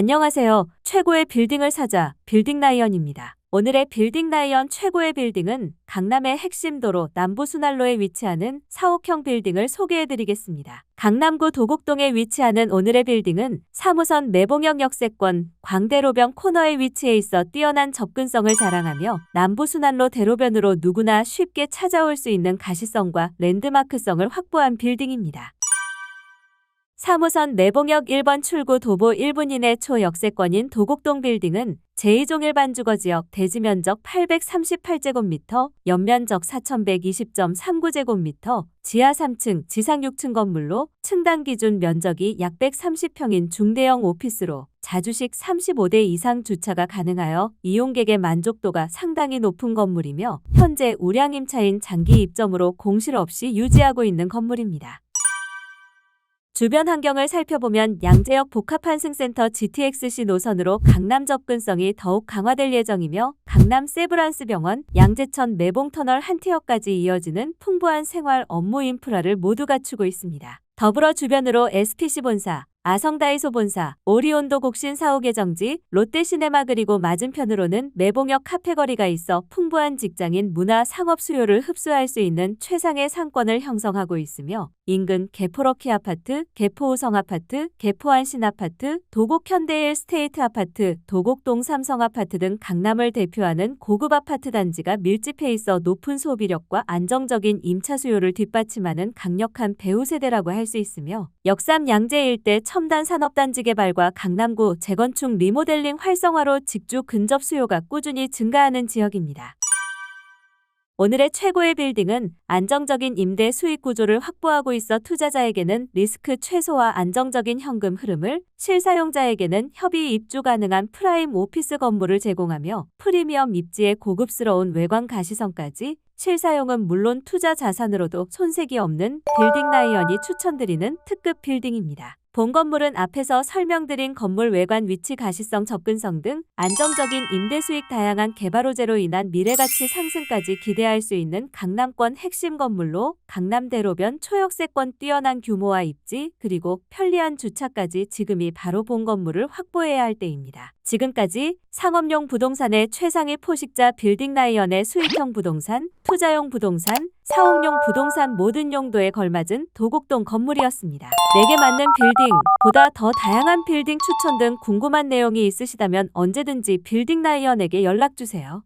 안녕하세요. 최고의 빌딩을 사자 빌딩 라이언입니다. 오늘의 빌딩 라이언 최고의 빌딩은 강남의 핵심 도로 남부순환로에 위치하는 사옥형 빌딩을 소개해드리겠습니다. 강남구 도곡동에 위치하는 오늘의 빌딩은 3호선 내봉역 역세권 광대로변 코너에 위치해 있어 뛰어난 접근성을 자랑하며 남부순환로 대로변으로 누구나 쉽게 찾아올 수 있는 가시성과 랜드마크성을 확보한 빌딩입니다. 3호선 내봉역 1번 출구 도보 1분 이내 초역세권인 도곡동 빌딩은 제2종일반주거지역 대지면적 838제곱미터, 연면적 4120.39제곱미터, 지하 3층, 지상 6층 건물로 층당 기준 면적이 약 130평인 중대형 오피스로 자주식 35대 이상 주차가 가능하여 이용객의 만족도가 상당히 높은 건물이며 현재 우량 임차인 장기 입점으로 공실 없이 유지하고 있는 건물입니다. 주변 환경을 살펴보면 양재역 복합환승센터 GTX-C 노선으로 강남 접근성이 더욱 강화될 예정이며 강남 세브란스 병원, 양재천 매봉터널 한티역까지 이어지는 풍부한 생활 업무 인프라를 모두 갖추고 있습니다. 더불어 주변으로 SPC 본사, 아성다이 소 본사, 오리온도 곡신 사옥의 정지, 롯데시네마 그리고 맞은편으로는 매봉역 카페거리가 있어 풍부한 직장인 문화 상업 수요를 흡수할 수 있는 최상의 상권을 형성하고 있으며 인근 개포러키 아파트, 개포우성 아파트, 개포안신 아파트, 도곡 현대일 스테이트 아파트, 도곡동 삼성 아파트 등 강남을 대표하는 고급 아파트 단지가 밀집해 있어 높은 소비력과 안정적인 임차 수요를 뒷받침하는 강력한 배후 세대라고 할 수 있으며 역삼 양재 일대 첨단 산업단지 개발과 강남구 재건축 리모델링 활성화로 직주 근접 수요가 꾸준히 증가하는 지역입니다. 오늘의 최고의 빌딩은 안정적인 임대 수익 구조를 확보하고 있어 투자자에게는 리스크 최소화 안정적인 현금 흐름을, 실사용자에게는 협의 입주 가능한 프라임 오피스 건물을 제공하며 프리미엄 입지의 고급스러운 외관 가시성까지 실사용은 물론 투자 자산으로도 손색이 없는 빌딩 라이언이 추천드리는 특급 빌딩입니다. 본 건물은 앞에서 설명드린 건물 외관 위치 가시성 접근성 등 안정적인 임대 수익 다양한 개발 호재로 인한 미래가치 상승까지 기대할 수 있는 강남권 핵심 건물로 강남대로변 초역세권 뛰어난 규모와 입지 그리고 편리한 주차까지 지금이 바로 본 건물을 확보해야 할 때입니다. 지금까지 상업용 부동산의 최상위 포식자 빌딩 라이언의 수익형 부동산, 투자용 부동산, 사옥용 부동산 모든 용도에 걸맞은 도곡동 건물이었습니다. 내게 맞는 빌딩, 보다 더 다양한 빌딩 추천 등 궁금한 내용이 있으시다면 언제든지 빌딩 라이언에게 연락주세요.